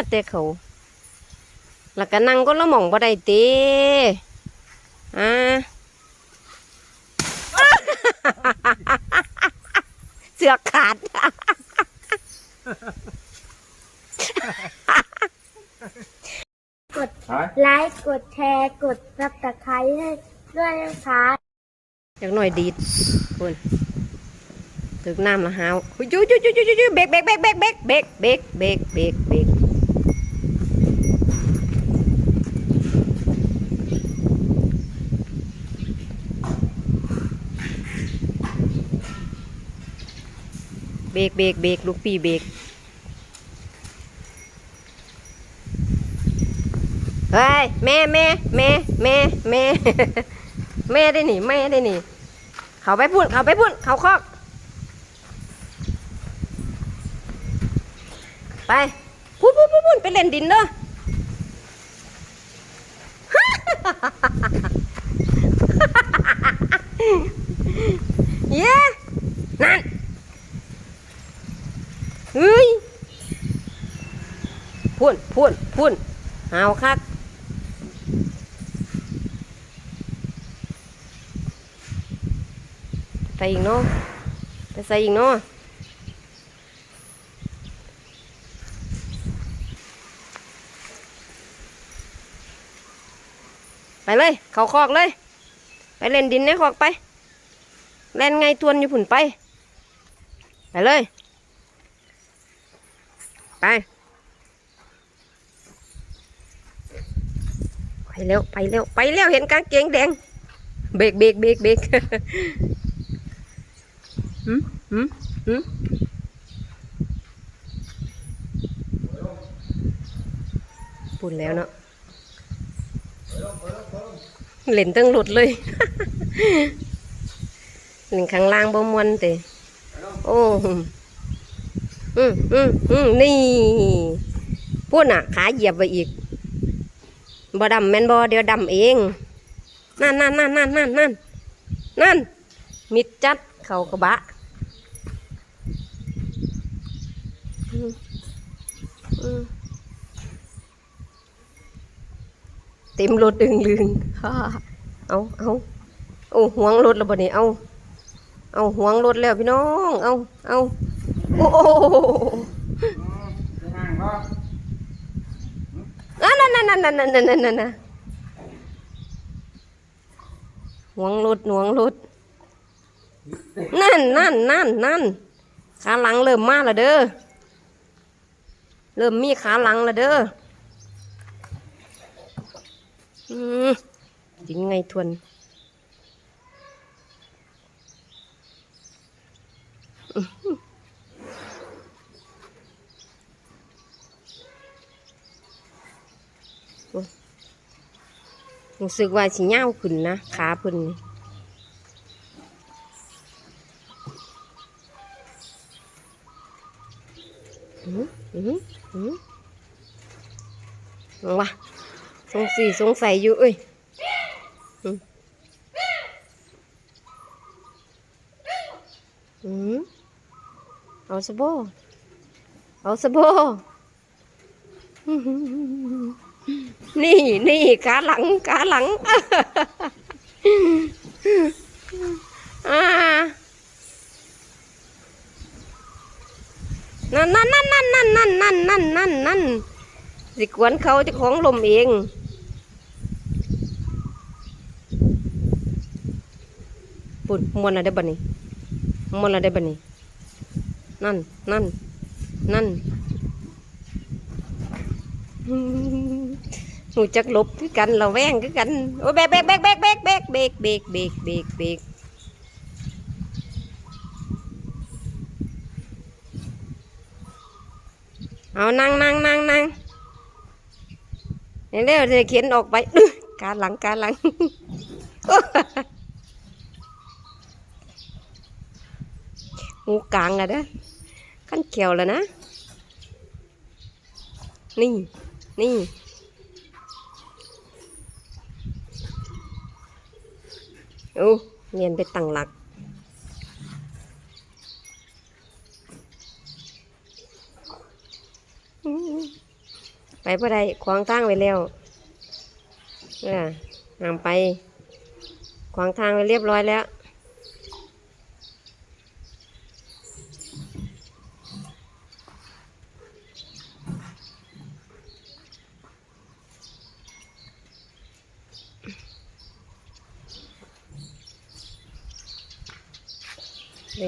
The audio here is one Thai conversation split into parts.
แล้วแต่เขาแล้วก็นั่งก็ละหม่องบ่ได้เตอ่าเสือกขาดกดฮะไลค์กดแชร์กดซับสไครต์ให้ด้วยนะคะอยากหน่อยดีดคุณถึกน้ำละหาวยุยยุยยุยยุยยุยเบรกเบรกเบรกเบรกเบรกเบรกเบรกเบรกเบรก เบรกเบรกเบรกลูกปีเบรกเฮ้ยแม่แม่แม่แม่แม่แม่ได้หนิแม่ได้หนิเขาไปพุ่นเขาไปพุ่นเขาคอกไปพุ่นพุ่นพุ่นไปเล่นดินเด้อ เย้นั่นเฮ้ยพุ่น พุ่นพุ่นเอาคักใส่อีกเนาะไปใส่อีกเนาะไปเลย เขาคอกเลย ไปเล่นดินในคอกไปเล่นไงทวนอยู่ผุนไป ไปเลย ไป ไป เร็วไปเร็วไปเร็วเห็นกางเกงแดง เบรกเบรกเบรกเบรกหืมหืมหืมปุ่นแล้วเนาะเล่นตั้งหลุดเลยเล่นข้างล่างบ่มวนเตะโอ้อืมอืมอืมอืมนี่พูดน่ะ ขาเหยียบไปอีก บ่ดำแม่นบ่เดี๋ยวดำเอง นั่นนั่นนั่นนั่นนั่นนั่นนั่น มิดจัดเขากระบะเต็มรถดึงลึงฮ่าเอาเอาเอาห่วงรถแล้วบ่นี่เอาเอาห่วงรถแล้วพี่น้อง เอาเอาโอ้ นั่นนั่นนั่นหวงหลุดหวงหลุด นั่นนั่นนั่นนั่นขาหลังเริ่มมาและเด้อ เริ่มมีขาหลังละเด้อจริงไงทวนอื รู้สึกว่าสิเง่าขึ้นนะขาเพิ่นนี่อืมอืมอืมเอาวะสงสีสงสัยอยู่เอ้ยอืมอืมเอาสบเอาสะโบ นี่นี่ขาหลังขาหลังนั่นนั่นนั่นนั่นนั่นนั่นนั่นนั่นนั่นนั่นสิกวนเขาเจะของลมเองปุ่นมวนอะไรบ้านี่มวนอะไรบ้านี่นั่นนั่นนั่น หูจักลบคือกันเราแวงคือกันโอ้เบกเบกเบกเบกเบกเบกเบกเบกเบกเบกเบกเอานั่งนั่งนั่งนั่งเร็วจะเขียนออกไปการหลังการหลังหูกลางอะเด้อขั้นเขียวแล้วนะ นี่ นี่ โอ้เรียนไปตั้งหลักอืมไปบ่ได้ขวางทางไว้แล้วเออห้ามไป ขวางทางไว้เรียบร้อยแล้ว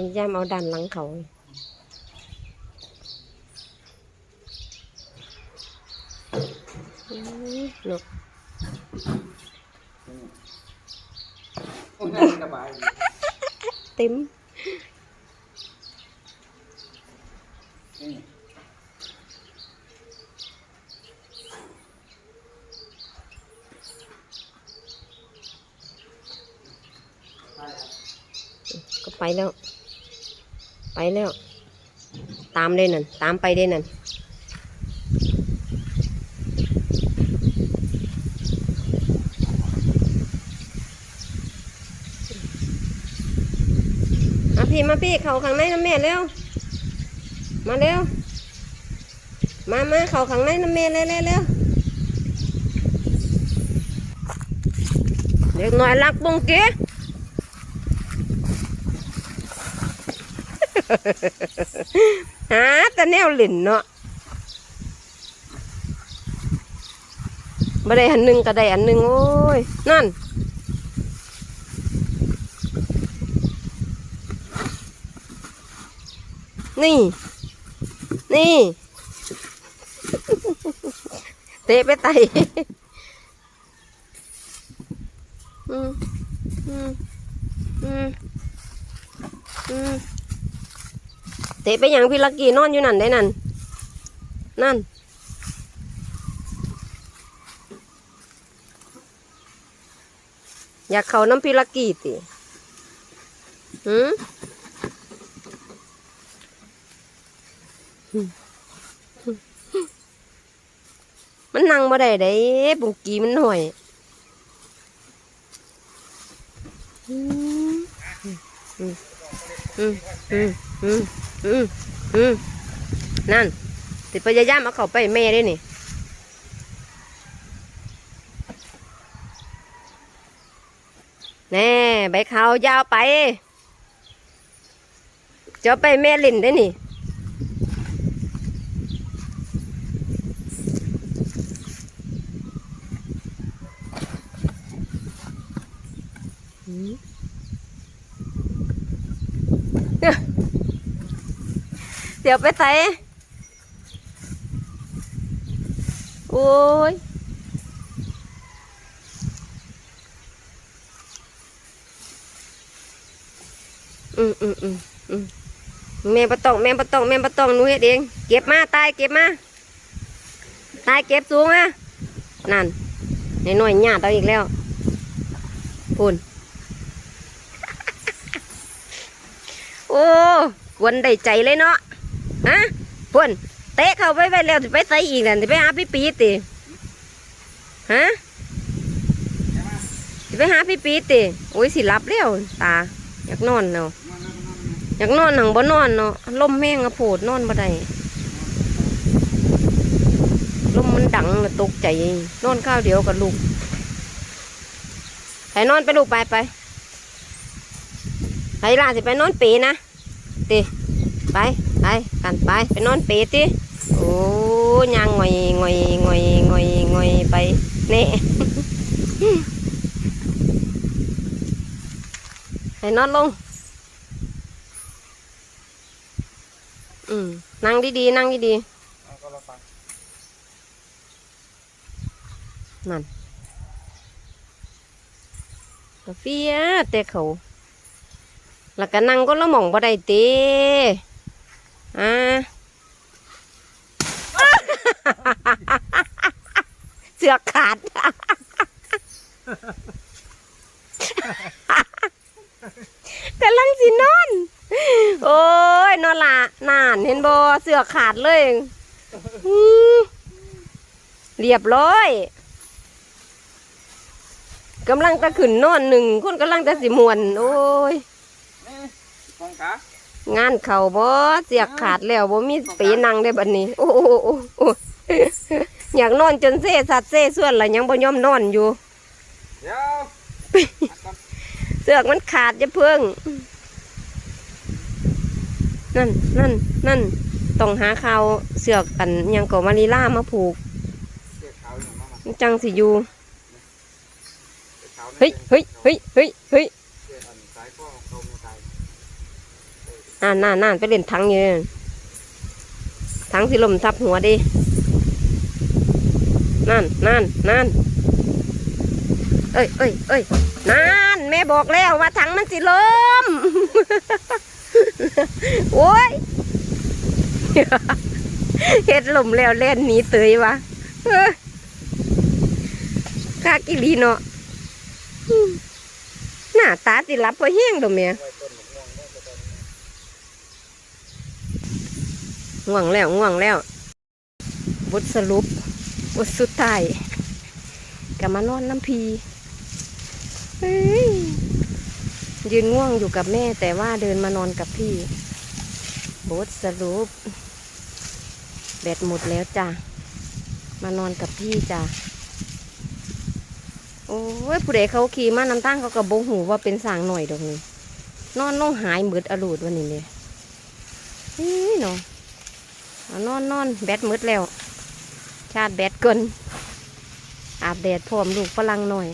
ยวย่ามเอาดันหลังเขาอื้อนกโอ้ยนั่งสบายเต็มนี่ก็ไปแล้ว ไปแล้ว ตามเลยนั่น ตามไปเลยนั่น มาพี่มาพี่เขาข้างในน้ำแม่เร็ว มาเร็ว มามาเขาข้างในน้ำแม่เร็วเร็วเร็วเด็กน้อยรักบงเก๋ หาแต่แนวหลินเนาะบ่ได้อันหนึ่งก็ได้อันหนึ่งโอ้ย นั่น นี่ นี่ เตะไปไตอืมอืมอืมอืม เตะไปอย่างพี่ลักกี้นอนอยู่นั่นได้นั่น นั่น อยากเขาน้ำพี่ลักกี้ติหืมมันนั่งบ่ได้เด้บุงกีมันหน่อยอืมอืมอืมอืม อืมอืมอืมนั่นติพยายามเอาเขาไปแม่ได้นี่แน่ใบขาวยาวไปจะไปแม่ลินได้นี่ เดี๋ยวไปใส่โอ้ยอืมอืมอืมอืมแม่ปะตองแม่ปะตองแม่ปะตองหนูเฮ็ดเอง เก็บมาตายเก็บมาตายเก็บสูงอะนั่นในน้อยๆหยาดเอาอีกแล้วพูนโอ้กวนได้ใจเลยเนาะ ฮะพุ่นเตะเข้าไปไปแล้วสิไปใส่อีกนั่นสิไปหาพี่ปีติฮะสิไปหาพี่ปีติโอ้ยสิหลับแล้วตา อยากนอนเนาะอยากนอนหนังบ่นอนเนาะลมแม่งอะโผดนอนบ่ได้ลมมันดังตกใจนอนข้าวเดียวกับลูกไปนอนไปลูกไปไปไปล่ะสิไปนอนเปนะติไป ไปกันไปไปนอนเปรติโอ้ยางงอยงอยงอยงอยงอยไปนี่ให้นอนลง อืมนั่งดีๆนั่งดีๆนั่นกาเฟียแต่เขาแล้วก็นั่งก็ละหม่องบ่ได้เต อ่าเสือกขาด กำลังสินอน โอ้ย นอนละนานเห็นบ่เสือกขาดเลยเรียบร้อยกำลังจะขึ้นนอนหนึ่งคนกำลังจะสิมวน โอ้ยนี่ฟองขา งานเข่าบ่เสียขาดแล้วบ่มีปีนังได้บัดนี้ โอ้โอ้โอ้โอ้อยากนอนจนเซ่สัดเซ่ส่วนละยังบ่ยอมนอนอยู่ เดี๋ยวเสือกมันขาดจะเพิ่ง นั่นนั่นนั่นต้องหาข่าวเสือกอันยังก็มารีล่ามาผูก จังสิอยู่เสื้อขาวเฮ้ยเฮ้ยเฮ้ยเฮ้ยเฮ้ย เสื้ออันสายข้อเขาไม่ตาย อ่านน่านน่านไปเล่นทังยู่นั่นทังสิลมทับหัวดินั่นนั่นนั่นเอ้ยเอ้ยเอ้ยนั่นแม่บอกแล้วว่าถังมันสิลมโอ้ยเฮ็ดลมแล้วเล่นหนีเตยวะเอ้อคากิลีเนาะหน้าตาสิรับพอแห้งดอกแม่ ง่วงแล้วง่วงแล้ว บทสรุป บทสุดท้ายกลับมานอนน้ำพีเฮ้ยยืนง่วงอยู่กับแม่ แต่ว่าเดินมานอนกับพี่ บทสรุป แบตหมดแล้วจ้ะ มานอนกับพี่จ้ะโอ้ยผู้ใดเขาขี่มาน้ำตั้งเขากระบงหูว่าเป็นสางหน่อยดอกนี้นอนน้องหายมืดอรูดวันนี้เลยเฮ้ยเนาะเอ นอนนอนแบตมืดแล้ว ชาติแบตก่อนอาบแดดพร้อมลูกฝรั่งหน่อย